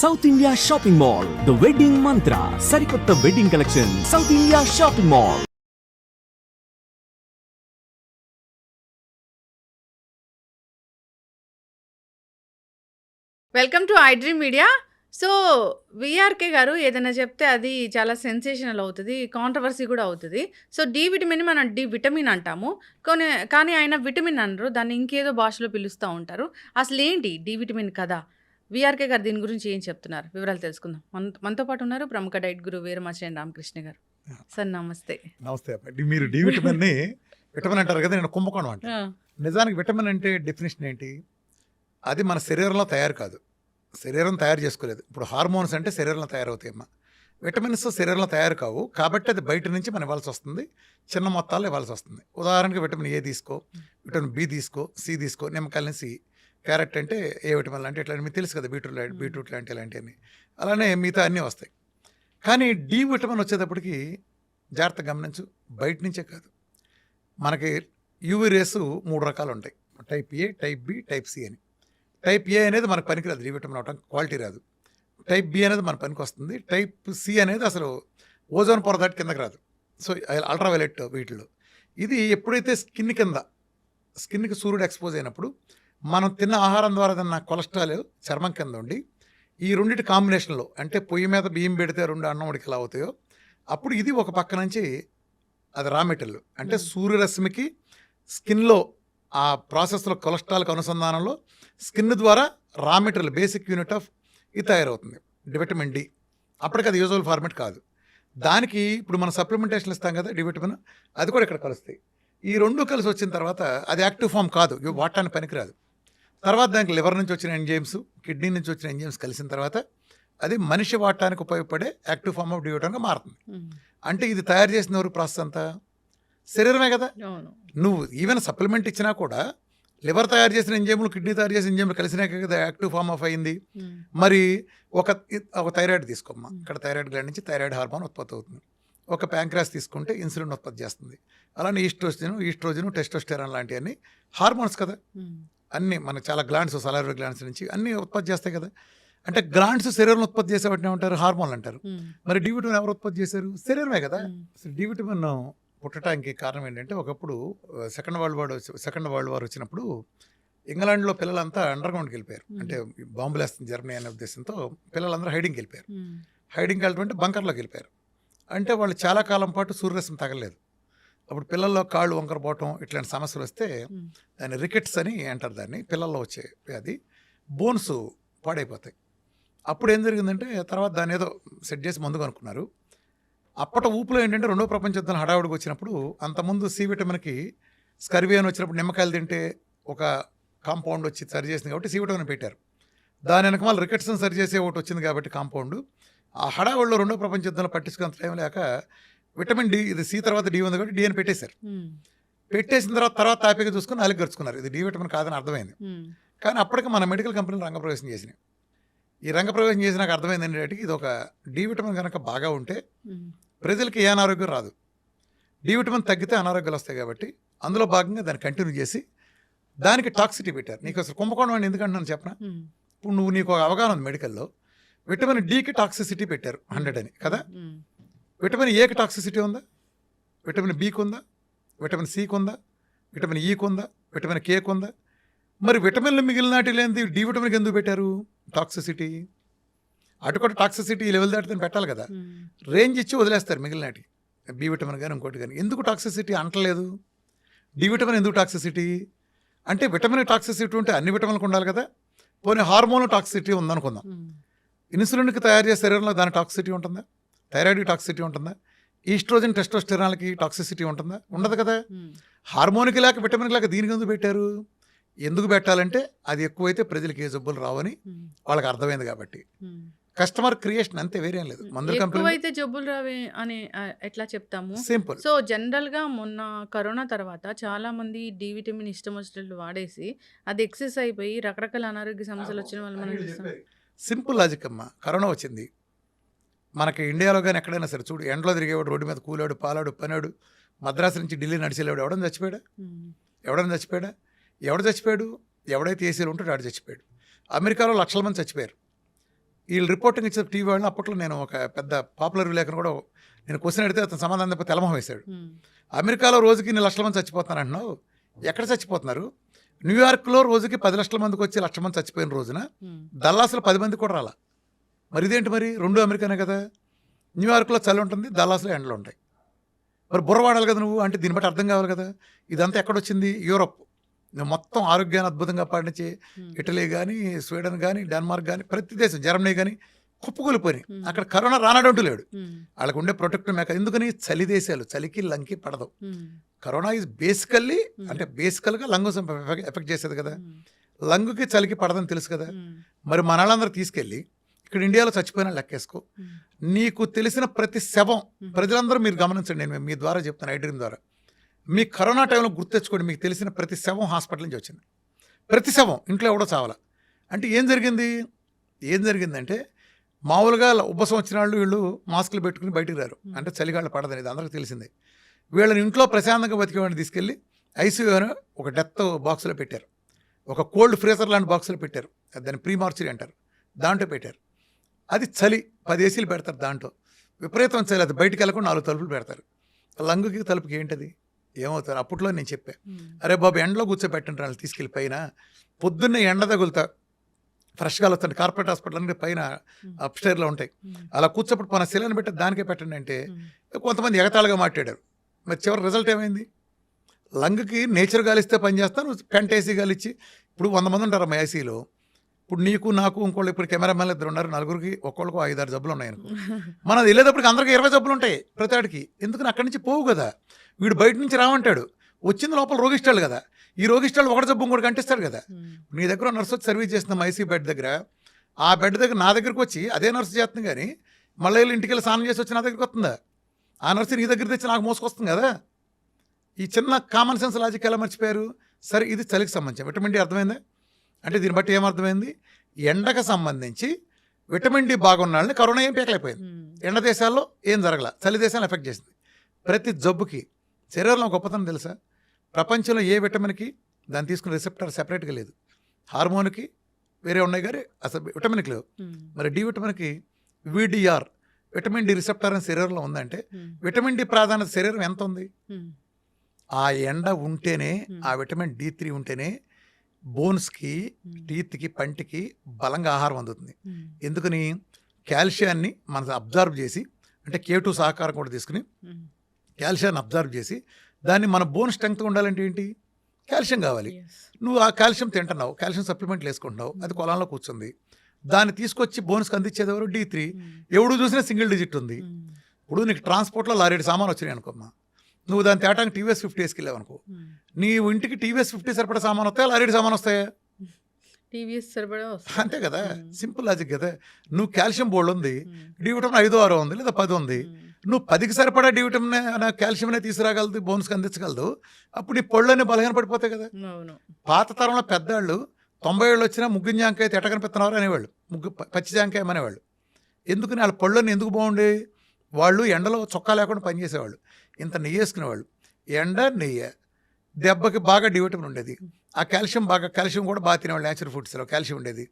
South India shopping mall the wedding Mantra సరికొత్త wedding collection South India shopping mall welcome to I dream media so VRK గారు ఏదైనా చెప్తే అది చాలా sensational అవుతుంది కాంట్రవర్సీ కూడా అవుతుంది. సో డి విటమిన్ మనం డి విటమిన్ అంటాము. కొన్ని కానీ ఆయన విటమిన్ అనరు దాన్ని ఇంకేదో భాషలో పిలుస్తూ ఉంటారు. అసలు ఏంటి డి విటమిన్ కదా విఆర్కే గారు దీని గురించి ఏం చెప్తున్నారు? వివరాలు తెలుసుకుందాం. మన మనతో పాటు ఉన్నారు ప్రముఖ డైట్ గురు వీరమాచేన్ రామకృష్ణ గారు. సార్ నమస్తే. నమస్తే. మీరు డి విటమిన్ని విటమిన్ అంటారు కదా నేను కుంభకోణం అంట నిజానికి విటమిన్ అంటే డెఫినేషన్ ఏంటి? అది మన శరీరంలో తయారు కాదు. శరీరం తయారు చేసుకోలేదు. ఇప్పుడు హార్మోన్స్ అంటే శరీరంలో తయారవుతాయమ్మా విటమిన్స్ శరీరంలో తయారు కావు. కాబట్టి అది బయట నుంచి మనం ఇవ్వాల్సి వస్తుంది. చిన్న మొత్తాల్లో ఇవ్వాల్సి వస్తుంది. ఉదాహరణకి విటమిన్ ఏ తీసుకో విటమిన్ బి తీసుకో సి తీసుకో నిమ్మకాయలని సి. క్యారెట్ అంటే ఏ విటమిన్ లాంటి ఇట్లాంటి మీకు తెలుసు కదా బీట్రూట్ లాంటి బీట్రూట్ లాంటి ఇలాంటివన్నీ. అలానే మిగతా అన్నీ వస్తాయి. కానీ డి విటమిన్ వచ్చేటప్పటికి జాగ్రత్త గమనించు. బయట నుంచే కాదు. మనకి యూవీ రేస్ మూడు రకాలు ఉంటాయి. Type A type B type C అని. టైప్ ఏ అనేది మనకు పనికిరాదు. డి విటమిన్ అవటం క్వాలిటీ రాదు. టైప్ బి అనేది మన పనికి వస్తుంది టైప్ సి అనేది అసలు ఓజోన్ పొర దాటి కిందకి రాదు. సో అల్ట్రావైలెట్ వీటిలో ఇది ఎప్పుడైతే స్కిన్ కింద స్కిన్కి సూర్యుడు ఎక్స్పోజ్ అయినప్పుడు మనం తిన్న ఆహారం ద్వారా తిన్న కొలెస్ట్రాల్ చర్మం కింద ఉండి ఈ రెండింటి కాంబినేషన్లో అంటే పొయ్యి మీద బియ్యం పెడితే రెండు అన్నం ఉడికి ఎలా అవుతాయో అప్పుడు ఇది ఒక పక్క నుంచి అది రా మెటీరియల్. అంటే. సూర్యరశ్మికి స్కిన్లో ఆ ప్రాసెస్లో కొలెస్ట్రాల్కి అనుసంధానంలో స్కిన్ ద్వారా raw material basic unit of ఇది తయారవుతుంది. విటమిన్ డి అప్పటికి అది యూజువల్ ఫార్మేట్ కాదు. దానికి ఇప్పుడు మనం సప్లిమెంటేషన్ ఇస్తాం కదా డి విటమిన్ అది కూడా ఇక్కడ కలుస్తాయి. ఈ రెండు కలిసి వచ్చిన తర్వాత అది యాక్టివ్ ఫామ్ కాదు. ఇవి వాడటానికి పనికిరాదు. తర్వాత దానికి లివర్ నుంచి వచ్చిన ఎంజైమ్స్ కిడ్నీ నుంచి వచ్చిన ఎంజైమ్స్ కలిసిన తర్వాత అది మనిషి వాడటానికి ఉపయోగపడే యాక్టివ్ ఫామ్ ఆఫ్ డి విటమిన్గా మారుతుంది. అంటే ఇది తయారు చేసిన ఎవరు ప్రాసెస్ అంతా? శరీరమే కదా? నువ్వు ఈవెన్ సప్లిమెంట్ ఇచ్చినా కూడా లివర్ తయారు చేసిన ఎంజైములు కిడ్నీ తయారు చేసిన ఎంజైములు కలిసినాక కదా యాక్టివ్ ఫామ్ ఆఫ్ అయింది. మరి ఒక ఒక థైరాయిడ్ తీసుకోమ్మా. ఇక్కడ థైరాయిడ్ గ్లాండ్ నుంచి థైరాయిడ్ హార్మోన్ ఉత్పత్తి అవుతుంది. ఒక ప్యాంక్రాస్ తీసుకుంటే ఇన్సులిన్ ఉత్పత్తి చేస్తుంది. అలానే ఈస్ట్రోజన్ ఈస్ట్రోజన్ టెస్టోస్టెరాన్ లాంటివన్నీ హార్మోన్స్ కదా. అన్ని మనకు చాలా గ్లాండ్స్ సలరీ గ్లాండ్స్ నుంచి అన్ని ఉత్పత్తి చేస్తాయి కదా. అంటే గ్లాండ్స్ శరీరంలో ఉత్పత్తి చేసే వాటిని ఏమంటారు? హార్మోన్లు అంటారు. మరి డి విటమిన్ ఎవరు ఉత్పత్తి చేశారు? శరీరమే కదా. ఉమ్, అసలు డి విటమిన్ పుట్టడానికి కారణం ఏంటంటే ఒకప్పుడు second world war second world war వచ్చినప్పుడు ఇంగ్లాండ్లో పిల్లలంతా అండర్ గ్రౌండ్కి వెళ్ళిపోయారు. అంటే బాంబులు వేస్తుంది జర్మనీ అనే ఉద్దేశంతో పిల్లలందరూ హైడింగ్కి వెళ్ళిపోయారు. హైడింగ్కి వెళ్ళడం అంటే బంకర్లోకి వెళ్ళిపోయారు. అంటే వాళ్ళు చాలా కాలం పాటు సూర్యరశ్మి తగలేదు అప్పుడు పిల్లల్లో కాళ్ళు వంకర పోవటం ఇట్లాంటి సమస్యలు వస్తే దాన్ని రికెట్స్ అని అంటారు దాన్ని. పిల్లల్లో వచ్చే వ్యాధి బోన్స్ పాడైపోతాయి. అప్పుడు ఏం జరిగిందంటే తర్వాత దాన్ని ఏదో సెట్ చేసి మందు కనుక్కున్నారు. అప్పటి ఊపులో ఏంటంటే రెండో ప్రపంచ యుద్ధం హడావుడికి వచ్చినప్పుడు అంతకుముందు సి విటమిన్కి స్కర్వీ అని వచ్చినప్పుడు నిమ్మకాయలు తింటే ఒక కాంపౌండ్ వచ్చి సరి చేసింది కాబట్టి సి విటమిన్ పెట్టారు. దాని వెనక మళ్ళీ రికెట్స్ని సరి చేసే ఒకటి వచ్చింది కాబట్టి కాంపౌండ్. ఆ హడావుడిలో రెండో ప్రపంచ యుద్ధంలో పట్టించుకున్న టైం లేక విటమిన్ డి ఇది సి తర్వాత డి ఉంది కాబట్టి డి అని పెట్టేశారు. పెట్టేసిన తర్వాత తర్వాత తాపిక చూసుకుని నాలుగు గడుచుకున్నారు ఇది డి విటమిన్ కాదని అర్థమైంది. కానీ అప్పటికి మన మెడికల్ కంపెనీలు రంగప్రవేశం చేసినాయి. ఈ రంగప్రవేశం చేసి నాకు అర్థమైంది ఏంటంటే ఇది ఒక డి విటమిన్ కనుక బాగా ఉంటే ప్రజలకి ఏ అనారోగ్యం రాదు. డి విటమిన్ తగ్గితే అనారోగ్యాలు వస్తాయి కాబట్టి అందులో భాగంగా దాన్ని కంటిన్యూ చేసి దానికి టాక్సిటీ పెట్టారు. నీకు అసలు కుంభకోణం అని ఎందుకంటున్నాను చెప్పనా? ఇప్పుడు నువ్వు నీకు ఒక అవగాహన ఉంది మెడికల్లో. విటమిన్ డికి టాక్సిసిటీ పెట్టారు హండ్రెడ్ అని కదా? విటమిన్ ఏకి టాక్సిసిటీ ఉందా? విటమిన్ బికి ఉందా? విటమిన్ సికి ఉందా? విటమిన్ ఈకి ఉందా? విటమిన్ కేకి ఉందా? మరి విటమిన్లు మిగిలినటి లేనిది డి విటమిన్కి ఎందుకు పెట్టారు? టాక్సిసిటీ అటు కూడా టాక్సిసిటీ లెవెల్ దాటితే పెట్టాలి కదా. రేంజ్ ఇచ్చి వదిలేస్తారు మిగిలినటి. బి విటమిన్ కానీ ఇంకోటి కానీ ఎందుకు టాక్సిసిటీ అంటలేదు? డి విటమిన్ ఎందుకు టాక్సిసిటీ అంటే విటమిన్ టాక్సిసిటీ ఉంటే అన్ని విటమిన్లకు ఉండాలి కదా. పోనీ హార్మోన్ టాక్సిసిటీ ఉందనుకుందాం. ఇన్సులిన్కి తయారు చేసే శరీరంలో దాని టాక్సిసిటీ ఉంటుందా? థైరాయిడ్కి టాక్సిసిటీ ఉంటుందా? ఈస్ట్రోజన్ టెస్టోస్టెరాన్లకి టాక్సిసిటీ ఉంటుందా? ఉండదు కదా. హార్మోన్కి లేక విటమిన్కి లేక దీనికి ఎందుకు పెట్టారు? ఎందుకు పెట్టాలంటే అది ఎక్కువైతే ప్రజలకి ఏ జబ్బులు రావని వాళ్ళకి అర్థమైంది కాబట్టి. కస్టమర్ క్రియేషన్ అంతే వేరేం లేదు. మందుల కంపెనీ ఎక్కువైతే జబ్బులు రావి అని ఎట్లా చెప్తాము? సింపుల్. సో జనరల్గా మొన్న కరోనా తర్వాత చాలా మంది డి విటమిన్ ఇష్టం వచ్చినట్లు వాడేసి అది ఎక్సెస్ అయిపోయి రకరకాల అనారోగ్య సమస్యలు వచ్చిన వాళ్ళు మనం చూస్తాం సింపుల్ లాజిక్ అమ్మా. కరోనా వచ్చింది. మనకి ఇండియాలో కానీ ఎక్కడైనా సరే చూడు ఎండలో తిరిగేవాడు రోడ్డు మీద కూలాడు పాలాడు పనాడు మద్రాసు నుంచి ఢిల్లీ నడిచేవాడు ఎవడని చచ్చిపోయాడా? ఎవడని చచ్చిపోయాడా? ఎవడు చచ్చిపోయాడు? ఎవడైతే ఏసీలో ఉంటాడో ఆడు చచ్చిపోయాడు. అమెరికాలో లక్షల మంది చచ్చిపోయారు. వీళ్ళు రిపోర్టింగ్ ఇచ్చే టీవీ వాళ్ళని అప్పట్లో నేను ఒక పెద్ద పాపులర్ విలేకరు కూడా నేను క్వశ్చన్ అడిగితే అతను సమాధానం తప్ప తెలమొహం వేశాడు. అమెరికాలో రోజుకి ఇన్ని లక్షల మంది చచ్చిపోతున్నారు అంటున్నావు? ఎక్కడ చచ్చిపోతున్నారు? న్యూయార్క్లో రోజుకి పది లక్షల మందికి వచ్చి లక్ష మంది చచ్చిపోయిన రోజున దల్లాసులో పది మంది కూడా రాలా. మరి ఇదేంటి మరి? రెండు అమెరికానే కదా. న్యూయార్క్లో చలి ఉంటుంది దల్లాసులో ఎండలు ఉంటాయి. మరి బుర్ర వాడాలి కదా నువ్వు? అంటే దీన్ని బట్టి అర్థం కావాలి కదా. ఇదంతా ఎక్కడొచ్చింది యూరోప్. మొత్తం ఆరోగ్యాన్ని అద్భుతంగా పాటించి ఇటలీ కానీ స్వీడన్ కానీ డెన్మార్క్ కానీ ప్రతి దేశం జర్మనీ కానీ కుప్పకూలిపోయినాయి. అక్కడ కరోనా రానడంటూ లేడు. వాళ్ళకు ఉండే ప్రొటెక్టివ్ మేక. ఎందుకని? చలి దేశాలు. చలికి లంకి పడదు. Corona is basically. అంటే బేసికల్గా లంగ్ ఎఫెక్ట్ చేసేది కదా. లంగ్కి చలికి పడదని తెలుసు కదా. మరి మన వాళ్ళందరూ తీసుకెళ్ళి ఇక్కడ ఇండియాలో చచ్చిపోయిన లెక్కేసుకో. నీకు తెలిసిన ప్రతి శవం. ప్రజలందరూ మీరు గమనించండి. నేను మీ ద్వారా చెప్తాను. ఐ డ్రీమ్ ద్వారా. మీ కరోనా టైంలో గుర్తెచ్చుకోండి మీకు తెలిసిన ప్రతి శవం హాస్పిటల్ నుంచి వచ్చింది. ప్రతి శవం ఇంట్లో ఎవడో చావాల. అంటే ఏం జరిగింది? ఏం జరిగిందంటే మామూలుగా ఉబ్బసం వచ్చిన వాళ్ళు వీళ్ళు మాస్కులు పెట్టుకుని బయటికి రారు. అంటే చలిగాళ్ళు పడదని ఇది అందరికీ తెలిసిందే. వీళ్ళని ఇంట్లో ప్రశాంతంగా బతికేవాడిని తీసుకెళ్ళి ఐసీయూ ఒక డెత్ బాక్స్లో పెట్టారు. ఒక కోల్డ్ ఫ్రీజర్ లాంటి బాక్స్లో పెట్టారు. దాన్ని ప్రీ మార్చరీ అంటారు. దాంట్లో పెట్టారు. అది చలి పది ఏసీలు పెడతారు దాంట్లో. విపరీతం చలి. అది బయటికి వెళ్ళకుండా నాలుగు తలుపులు పెడతారు. లంగుకి తలుపుకి ఏంటది? ఏమవుతారు? అప్పట్లో నేను చెప్పా. అరే బాబు ఎండలో కూర్చోబెట్టండి వాళ్ళు తీసుకెళ్ళి పైన పొద్దున్నే ఎండ తగులుతా. ఫ్రెష్గా వస్తుంది కార్పొరేట్ హాస్పిటల్ అన్ని పైన అప్స్టైర్లో ఉంటాయి. అలా కూర్చోబెట్టి మన శిలని పెట్టి దానికే పెట్టండి అంటే కొంతమంది ఎగతాళిగా మాట్లాడారు. మరి చివరి రిజల్ట్ ఏమైంది? లంగ్కి నేచర్ గాలిస్తే పని చేస్తాను పెంట్ ఏసీ గాలిచ్చి. ఇప్పుడు వంద మంది ఉంటారు మా ఏసీలో ఇప్పుడు నీకు నాకు ఇంకోళ్ళు ఇప్పుడు కెమెరామెన్లు ఇద్దరు ఉన్నారు. నలుగురికి ఒక్కొక్కరికి ఐదారు జబ్బులు ఉన్నాయి అనుకో. మనది వెళ్ళేటప్పటికి అందరికి ఇరవై జబ్బులు ఉంటాయి ప్రతి ఆడికి. ఎందుకని అక్కడి నుంచి పోవు కదా. వీడు బయట నుంచి రామంటాడు. వచ్చింది లోపల రోగిస్తాడు కదా. ఈ రోగిస్తాడు ఒకటి జబ్బు ఇంకోటి కంటిస్తాడు కదా. నీ దగ్గర నర్స్ వచ్చి సర్వీస్ చేస్తున్నాం ఐసీ బెడ్ దగ్గర. ఆ బెడ్ దగ్గర నా దగ్గరకు వచ్చి అదే నర్సు చేస్తుంది కానీ మళ్ళీ వెళ్ళి ఇంటికి వెళ్ళి స్నానం చేసి వచ్చి నా దగ్గరికి వస్తుందా? ఆ నర్సు నీ దగ్గర తెచ్చి నాకు మోసుకొస్తుంది కదా. ఈ చిన్న కామన్ సెన్స్ లాజిక్ ఎలా మర్చిపోయారు? సరే ఇది చలికి సంబంధించి. విటమిన్ డి అర్థమైందా? అంటే దీన్ని బట్టి ఏమర్థమైంది? ఎండకు సంబంధించి విటమిన్ డి బాగున్న వాళ్ళని కరోనా ఏం పీకలేకపోయింది ఉమ్, ఎండ దేశాల్లో ఏం జరగల చలి దేశాలను ఎఫెక్ట్ చేసింది. ప్రతి జబ్బుకి శరీరంలో గొప్పతనం తెలుసా? ప్రపంచంలో ఏ విటమిన్కి దాన్ని తీసుకున్న రిసెప్టర్ సెపరేట్గా లేదు. హార్మోన్కి వేరే ఉన్నాయి కానీ అసలు విటమిన్కి లేవు. మరి డి విటమిన్కి విడిఆర్ విటమిన్ డి రిసెప్టర్ అని శరీరంలో ఉందంటే విటమిన్ డి ప్రాధాన్యత శరీరం ఎంత ఉంది ఆ ఎండ ఉంటేనే. ఆ విటమిన్ డి త్రీ ఉంటేనే బోన్స్కి టీత్కి పంటికి బలంగా ఆహారం అందుతుంది. ఎందుకని? కాల్షియాన్ని మనం అబ్జర్వ్ చేసి అంటే కే టూ సహకారం కూడా తీసుకుని కాల్షియాన్ని అబ్జర్వ్ చేసి దాన్ని మన బోన్ స్ట్రెంగ్త్ ఉండాలంటే ఏంటి? కాల్షియం కావాలి. నువ్వు ఆ కాల్షియం తింటున్నావు కాల్షియం సప్లిమెంట్లు వేసుకుంటున్నావు అది పొలంలో కూర్చుంది దాన్ని తీసుకొచ్చి బోన్స్కి అందించేది ఎవరు? D three. ఎవడు చూసినా సింగిల్ డిజిట్ ఉంది. ఇప్పుడు నీకు ట్రాన్స్పోర్ట్లో లారీడు సామాన్ వచ్చినాయి అనుకోమ్మా. నువ్వు దాని తేటానికి టీవీఎస్ ఫిఫ్టీ వేసుకెళ్ళావు అనుకో. ఉమ్. నీ ఇంటికి టీవీఎస్ ఫిఫ్టీ సరిపడా సామాన్ వస్తాయా? లారీడు సామాన్ వస్తాయా? టీవీఎస్ సరిపడా అంతే కదా. సింపుల్ లాజిక్ కదా. నువ్వు కాల్షియం బోర్డు ఉంది ఉమ్, డి విటమిన్ ఐదో ఆరో ఉంది లేదా పది ఉంది. నువ్వు పదికి సరిపడా డి విటమిన్ కాల్షియం తీసుకురాగలదు బోన్స్కి అందించగలదు. అప్పుడు నీ పళ్ళని బలహీన పడిపోతాయి కదా. పాత తరంలో పెద్దవాళ్ళు తొంభై ఏళ్ళు వచ్చినా ముగ్గు జాంకాయ తెట కనిపిస్తున్నారు అనేవాళ్ళు. ముగ్గు పచ్చి జాంకాయ అనేవాళ్ళు. ఎందుకని వాళ్ళ పళ్ళని ఎందుకు బాగుండే వాళ్ళు ఎండలో చొక్కా లేకుండా పనిచేసేవాళ్ళు. ఇంత నెయ్యి వేసుకునేవాళ్ళు. ఎండ నెయ్యి. దెబ్బకి బాగా డి విటమిన్ ఉండేది. ఆ కాల్షియం బాగా కాల్షియం కూడా బాగా తినేవాళ్ళు న్యాచురల్ ఫుడ్స్లో కాల్షియం ఉండేది.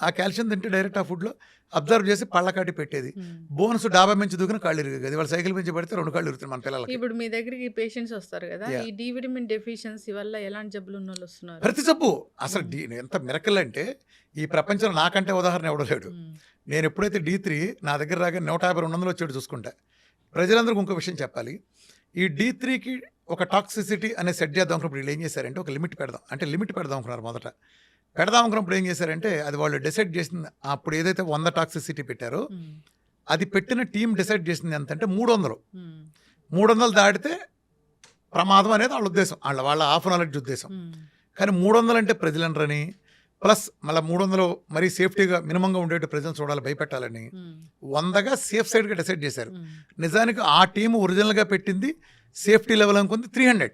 ఆ కాల్షియం తింటే డైరెక్ట్ ఆ ఫుడ్లో అబ్జర్వ్ చేసి పళ్ళకాటి పెట్టేది. బోనస్ డాబా మించి దూకిన కాళ్ళు ఇరుగుతుంది వాళ్ళు సైకిల్ మించి పడితే రెండు కాళ్ళు ఇరుగుతాయి మన పిల్లలకి. ఇప్పుడు మీ దగ్గరికి పేషెంట్స్ వస్తారు కదా. ఈ డి విటమిన్ డెఫిషియన్సీ వల్ల ఎలాంటి జబ్బులు ఉన్న వాళ్ళు వస్తున్నారు? ప్రతి జబ్బు. అసలు డి ఎంత మిరకల్ అంటే ఈ ప్రపంచంలో నాకంటే ఉదాహరణ ఎవడో లేడు. ఉమ్, నేను ఎప్పుడైతే డి త్రీ నా దగ్గర రాగా నూట యాభై రెండు వందలు వచ్చాడు చూసుకుంటా. ప్రజలందరికీ ఇంకో విషయం చెప్పాలి. ఈ డి త్రీకి ఒక టాక్సిసిటీ అనే సెట్ చేద్దాం అనుకున్నప్పుడు వీళ్ళు ఏం చేశారంటే ఒక లిమిట్ పెడదాం. అంటే లిమిట్ పెడదాం అనుకున్నారు మొదట. పెడదాం అనుకున్నప్పుడు ఏం చేశారంటే అది వాళ్ళు డిసైడ్ చేసింది అప్పుడు ఏదైతే వంద టాక్సిసిటీ పెట్టారో ఉమ్, అది పెట్టిన టీం డిసైడ్ చేసింది ఎంత అంటే మూడు వందలు. ఉమ్, మూడు వందలు దాటితే ప్రమాదం అనేది వాళ్ళ ఉద్దేశం. వాళ్ళ వాళ్ళ హాఫ్ నాలెడ్జ్ ఉద్దేశం. ఉమ్, కానీ మూడు వందలు అంటే ప్రజలనరని ప్లస్ మళ్ళీ మూడు వందలు మరీ సేఫ్టీగా మినిమంగా ఉండేట్టు ప్రజలను చూడాలి భయపెట్టాలని వందగా సేఫ్ సైడ్గా డిసైడ్ చేశారు. నిజానికి ఆ టీం ఒరిజినల్గా పెట్టింది సేఫ్టీ లెవెల్ అనుకుంది త్రీ హండ్రెడ్.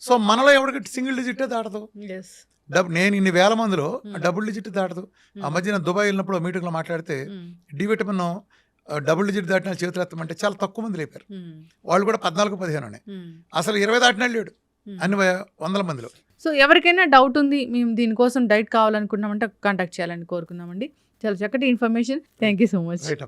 సో మనలో ఎవరికి సింగిల్ డిజిటే దాటదు. Yes. డబ్ నేను ఇన్ని వేల మందిలో. డబుల్ డిజిట్ దాటదు. ఆ మధ్యన దుబాయ్ వెళ్ళినప్పుడు మీటింగ్లో మాట్లాడితే డి విటమిన్ డబుల్ డిజిట్ దాటిన చేతులు ఎత్తమంటే చాలా తక్కువ మంది లేపారు. వాళ్ళు కూడా పద్నాలుగు పదిహేను అసలు ఇరవై దాటిన లేడు. అన్ని వందల మందిలో. సో ఎవరికైనా డౌట్ ఉంది మేము దీనికోసం డైట్ కావాలనుకున్నామంటే కాంటాక్ట్ చేయాలని కోరుకున్నామండి చాలా చక్కటి information. Thank you so much.